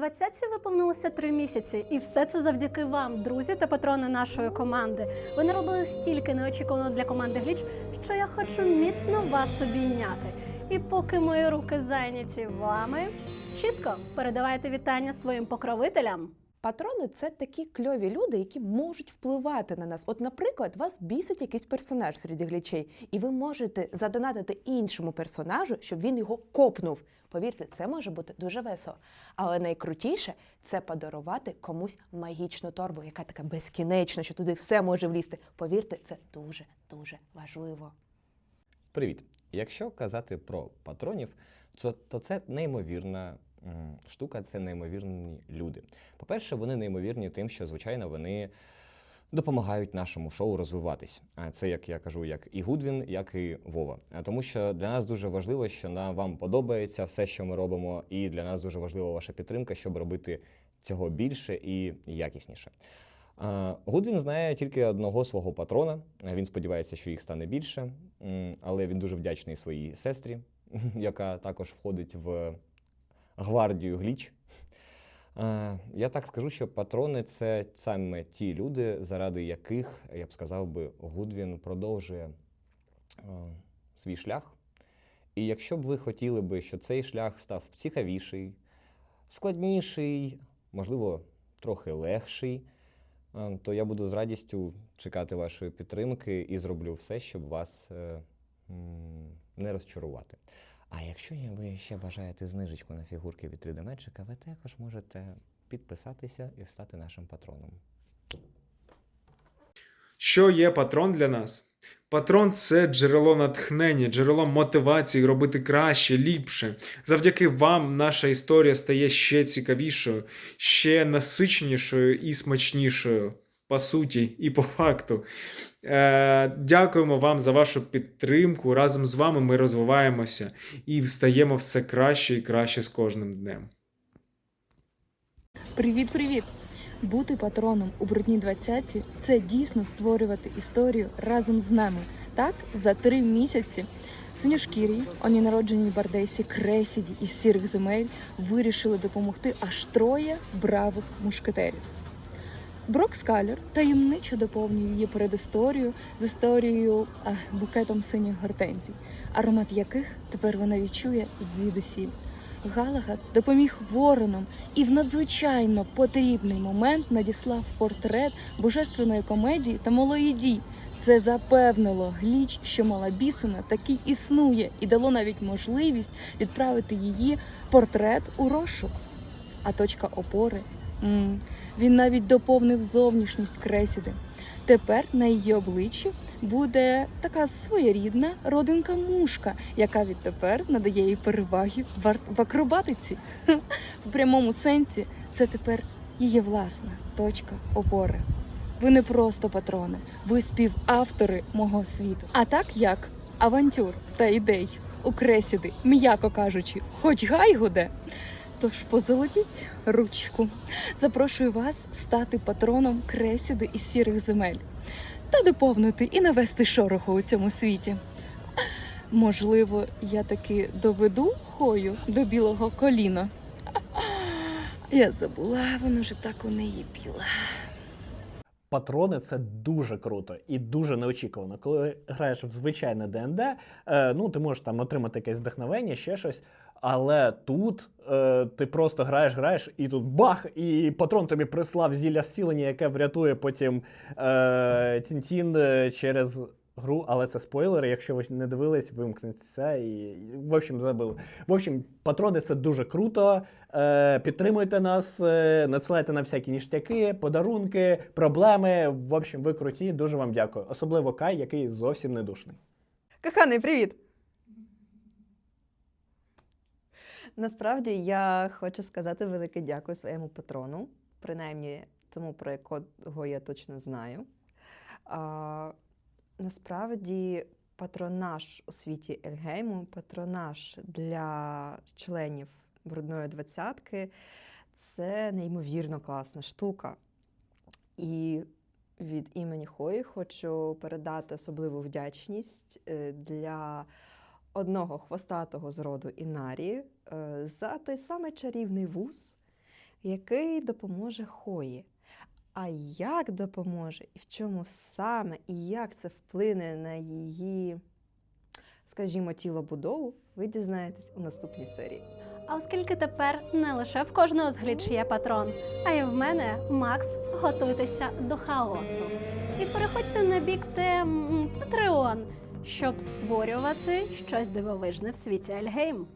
двадцятці виповнилося три місяці, і все це завдяки вам, друзі та патрони нашої команди. Ви наробили стільки неочікувано для команди Гліч, що я хочу міцно вас обійняти. І поки мої руки зайняті вами, чітко передавайте вітання своїм покровителям. Патрони це такі кльові люди, які можуть впливати на нас. От, наприклад, вас бісить якийсь персонаж серед глічей, і ви можете задонатити іншому персонажу, щоб він його копнув. Повірте, це може бути дуже весело. Але найкрутіше це подарувати комусь магічну торбу, яка така безкінечна, що туди все може влізти. Повірте, це дуже дуже важливо. Привіт! Якщо казати про патронів, то, це неймовірна штука, це неймовірні люди. По-перше, вони неймовірні тим, що, звичайно, вони допомагають нашому шоу розвиватись. Це, як я кажу, як і Гудвін, як і Вова. Тому що для нас дуже важливо, що нам вам подобається все, що ми робимо, і для нас дуже важлива ваша підтримка, щоб робити цього більше і якісніше. Гудвін знає тільки одного свого патрона. Він сподівається, що їх стане більше, але він дуже вдячний своїй сестрі, яка також входить в гвардію Гліч. Е, Я так скажу, що патрони це саме ті люди, заради яких, я б сказав би, Гудвін продовжує е, свій шлях. І якщо б ви хотіли би, щоб цей шлях став цікавіший, складніший, можливо, трохи легший, е, то я буду з радістю чекати вашої підтримки і зроблю все, щоб вас не розчарувати. А якщо ви ще бажаєте знижечку на фігурки від 3D Magic, ви також можете підписатися і стати нашим патроном. Що є патрон для нас? Патрон це джерело натхнення, джерело мотивації робити краще, ліпше. Завдяки вам наша історія стає ще цікавішою, ще насиченішою і смачнішою. По суті, і по факту. Е, дякуємо вам за вашу підтримку. Разом з вами ми розвиваємося і стаємо все краще і краще з кожним днем. Привіт, привіт! Бути патроном у брудній двадцятці це дійсно створювати історію разом з нами. Так, за три місяці синьошкірі, оні народжені Бардесі, Кресіді із сірих земель вирішили допомогти аж троє бравих мушкетерів. Брок Скалер таємничо доповнює її передісторію з історією а, букетом синіх гортензій, аромат яких тепер вона відчує звідусіль. Галагат допоміг воронам і в надзвичайно потрібний момент надіслав портрет божественної комедії та малої. Це запевнило гліч, що мала бісина таки існує, і дало навіть можливість відправити її портрет у розшук. А точка опори він навіть доповнив зовнішність кресіди. Тепер на її обличчі буде така своєрідна родинка мушка, яка відтепер надає їй переваги в акробатиці. В прямому сенсі це тепер її власна точка опори. Ви не просто патрони, ви співавтори мого світу. А так як авантюр та ідей у кресіди, м'яко кажучи, хоч гай гуде. Тож позолотіть ручку. Запрошую вас стати патроном кресіди із сірих земель та доповнити і навести шороху у цьому світі. Можливо, я таки доведу хою до білого коліна. Я забула, воно ж так у неї біле. Патрони це дуже круто і дуже неочікувано. Коли граєш в звичайне ДНД, е, ну ти можеш там отримати якесь вдохновення, ще щось. Але тут е, ти просто граєш, граєш, і тут бах! І патрон тобі прислав зілля зцілення, яке врятує потім е, Тінтін е, через гру. Але це спойлери. Якщо ви не дивились, вимкніть це і в общем забили. В общем, патрони це дуже круто. Е, підтримуйте нас, е, надсилайте на всякі ніштяки, подарунки, проблеми. В общем, ви круті. Дуже вам дякую. Особливо Кай, який зовсім не душний. Коханий, привіт! Насправді я хочу сказати велике дякую своєму патрону, принаймні тому, про якого я точно знаю. А, насправді, патронаж у світі Ельгейму, патронаж для членів брудної двадцятки це неймовірно класна штука. І від імені Хої хочу передати особливу вдячність е, для одного хвостатого з роду Інарі е, за той самий чарівний вуз, який допоможе Хої. А як допоможе, і в чому саме, і як це вплине на її, скажімо, тілобудову, ви дізнаєтесь у наступній серії. А оскільки тепер не лише в кожного з гліч є патрон, а й в мене Макс, готуйтеся до хаосу. І переходьте на бік тем Patreon, щоб створювати щось дивовижне в світі Альгейм.